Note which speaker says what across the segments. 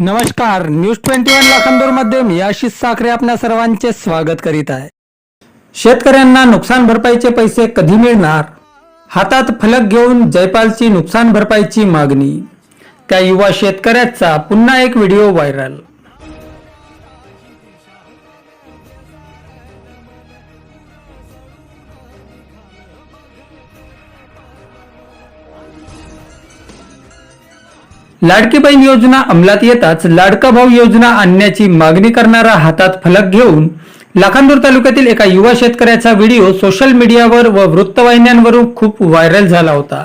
Speaker 1: नमस्कार news twenty one लाखांदूरमध्ये मी आशिष साखरे आपल्या सर्वांचे स्वागत करीत आहे. शेतकऱ्यांना नुकसान भरपाईचे पैसे कधी मिळणार? हातात फलक घेऊन जयपालची नुकसान भरपाईची मागणी. त्या युवा शेतकऱ्याचा पुन्हा एक व्हिडिओ व्हायरल. लाडकी बहीण योजना अंमलात येताच लाडका भाऊ योजना आणण्याची मागणी करणारा हातात फलक घेऊन लाखांदूर तालुक्यातील एका युवा शेतकऱ्याचा व्हिडिओ सोशल मीडियावर व वृत्तवाहिन्यांवरून खूप व्हायरल झाला होता.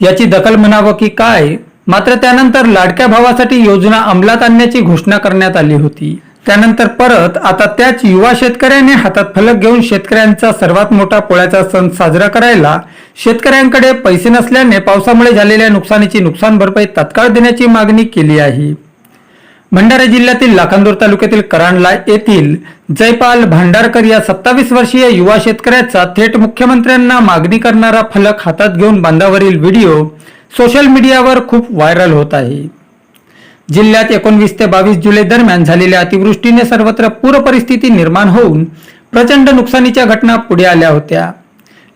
Speaker 1: याची दखल म्हणावं की काय? मात्र त्यानंतर लाडक्या भावासाठी योजना अंमलात आणण्याची घोषणा करण्यात आली होती. त्यानंतर परत आता त्याच युवा शेतकऱ्याने हातात फलक घेऊन शेतकऱ्यांचा सर्वात मोठा पोळ्याचा सण साजरा करायला शेतकऱ्यांकडे पैसे नसल्याने पावसामुळे झालेल्या नुकसानीची नुकसान भरपाई तत्काळ देण्याची मागणी केली आहे. भंडारा जिल्ह्यातील लाखांदूर तालुक्यातील करांडला येथील जयपाल भांडारकर या सत्तावीस वर्षीय युवा शेतकऱ्याचा थेट मुख्यमंत्र्यांना मागणी करणारा फलक हातात घेऊन बांधावरील व्हिडिओ सोशल मीडियावर खूप व्हायरल होत आहे. जिल्ह्यात एकोणवीस ते बावीस जुलै दरम्यान झालेल्या अतिवृष्टीने सर्वत्र पूर परिस्थिती निर्माण होऊन प्रचंड नुकसानीच्या घटना पुढे आल्या होत्या.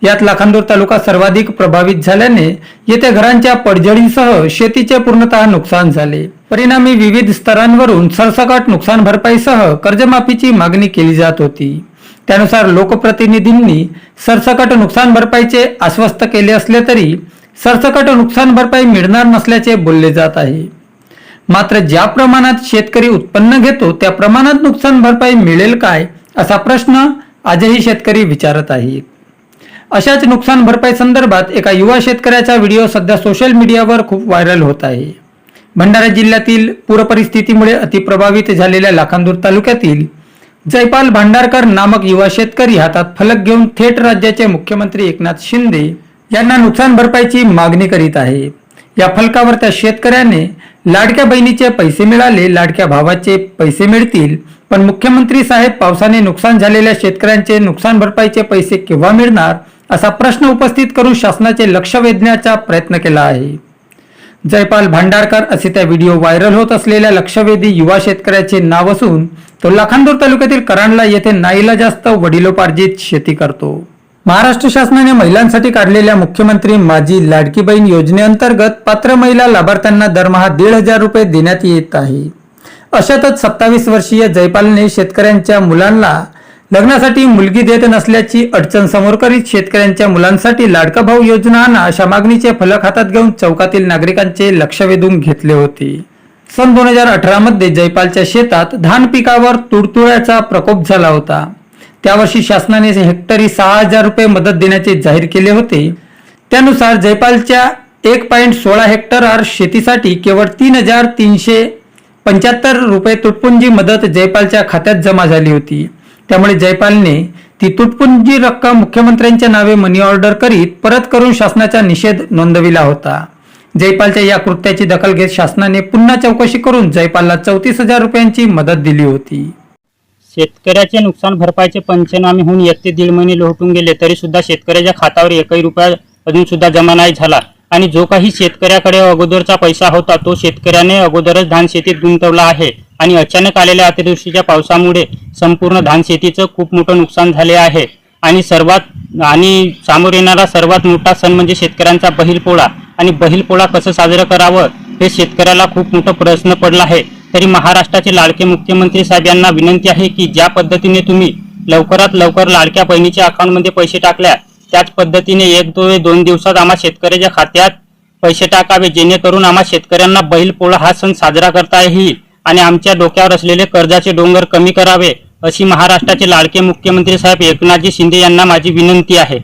Speaker 1: यात लाखांदूर तालुका सर्वाधिक प्रभावित झाल्याने येथे घरांच्या पडझडीसह शेतीचे पूर्णतः नुकसान झाले. परिणामी विविध स्तरांवरून सरसकट नुकसान भरपाईसह कर्जमाफीची मागणी केली जात होती. त्यानुसार लोकप्रतिनिधींनी सरसकट नुकसान भरपाईचे आश्वस्त केले असले तरी सरसकट नुकसान भरपाई मिळणार नसल्याचे बोलले जात आहे. मात्र ज्या प्रमाणात शेतकरी उत्पन्न घेतो त्या प्रमाणात नुकसान भरपाई मिळेल काय असा प्रश्न आजही शेतकरी विचारत आहेत. अशाच नुकसान भरपाई संदर्भात एका युवा शेतकऱ्याचा व्हिडिओ सध्या सोशल मीडियावर खूप व्हायरल होत आहे. भंडारा जिल्ह्यातील पूरपरिस्थितीमुळे अतिप्रभावित झालेल्या लाखांदूर तालुक्यातील जयपाल भांडारकर नामक युवा शेतकरी हातात फलक घेऊन थेट राज्याचे मुख्यमंत्री एकनाथ शिंदे यांना नुकसान भरपाईची मागणी करीत आहे. या फलकावर त्या शेतकऱ्याने लाडक्या बहिणीचे पैसे मिळाले लाडक्या भावाचे पैसे मिळतील पण मुख्यमंत्री साहेब पावसाने नुकसान झालेल्या शेतकऱ्यांचे नुकसान भरपाईचे पैसे केव्हा मिळणार असा प्रश्न उपस्थित करून शासनाचे लक्ष वेधण्याचा प्रयत्न केला आहे. जयपाल भांडारकर असे त्या व्हिडिओ व्हायरल होत असलेल्या लक्षवेधी युवा शेतकऱ्याचे नाव असून तो लाखांदूर तालुक्यातील करांडला येथे नाईला जास्त वडिलोपार्जित शेती करतो. महाराष्ट्र शासनाने महिलांसाठी काढलेल्या मुख्यमंत्री माझी लाडकी बहीण योजनेअंतर्गत पात्र महिला लाभार्थ्यांना दरमहा दीड हजार रुपये देण्यात येत आहे. अशातच सत्तावीस वर्षीय जयपालने शेतकऱ्यांच्या मुलांना लग्नासाठी मुलगी देत नसल्याची अडचण समोर करीत शेतकऱ्यांच्या मुलांसाठी लाडका भाऊ योजना आणा अशा मागणीचे फलक हातात घेऊन चौकातील नागरिकांचे लक्ष वेधून घेतले होते. सन दोन हजार अठरा मध्ये जयपालच्या शेतात धान पिकावर तुडतुड्याचा प्रकोप झाला होता. त्यावर्षी शासनाने हेक्टरी सहा हजार रुपये मदत देण्याचे जाहीर केले होते. त्यानुसार जयपालच्या एक पॉईंट सोळा हेक्टरवर शेतीसाठी केवळ तीन हजार तीनशे पंच्याहत्तर रुपये तुटपुंजी मदत जयपालच्या खात्यात जमा झाली होती. त्यामुळे जयपालने ती तुटपुंजी रक्कम मुख्यमंत्र्यांच्या नावे मनी ऑर्डर करीत परत करून शासनाचा निषेध नोंदविला होता. जयपालच्या या कृत्याची दखल घेत शासनाने पुन्हा चौकशी करून जयपालला चौतीस हजार रुपयांची मदत दिली होती.
Speaker 2: शेतकऱ्याचे नुकसान भरपाईचे पंचनामे होऊन एक ते दीड महिने लोटून गेले तरी सुद्धा शेतकऱ्याच्या खात्यावर एकही रुपया अजून सुद्धा जमा नाही झाला. आणि जो काही शेतकऱ्याकडे अगोदरचा पैसा होता तो शेतकऱ्याने अगोदरच धान शेतीत गुंतवला आहे. आणि अचानक आलेल्या अतिवृष्टीच्या पावसामुळे संपूर्ण धान शेतीचं खूप मोठं नुकसान झाले आहे. आणि सर्वात आणि सामोर येणारा सर्वात मोठा सण म्हणजे शेतकऱ्यांचा बहिलपोळा आणि बैलपोळा कसं साजरं करावं हे शेतकऱ्याला खूप मोठा प्रश्न पडला आहे. तरी महाराष्ट्राचे लाडके मुख्यमंत्री साहेब यांना विनंती आहे की ज्या पद्धतीने तुम्ही लवकरात लवकर लाडक्या बहिणीच्या अकाउंटमध्ये पैसे टाकल्या त्याच पद्धतीने एक दो दोन दिवसात आम्हा शेतकऱ्याच्या खात्यात पैसे टाकावे जेणेकरून आम्हा शेतकऱ्यांना बैलपोळा हा सण साजरा करता येईल आणि आमच्या डोक्यावर असलेले कर्जाचे डोंगर कमी करावे अशी महाराष्ट्राचे लाडके मुख्यमंत्री साहेब एकनाथजी शिंदे यांना माझी विनंती आहे.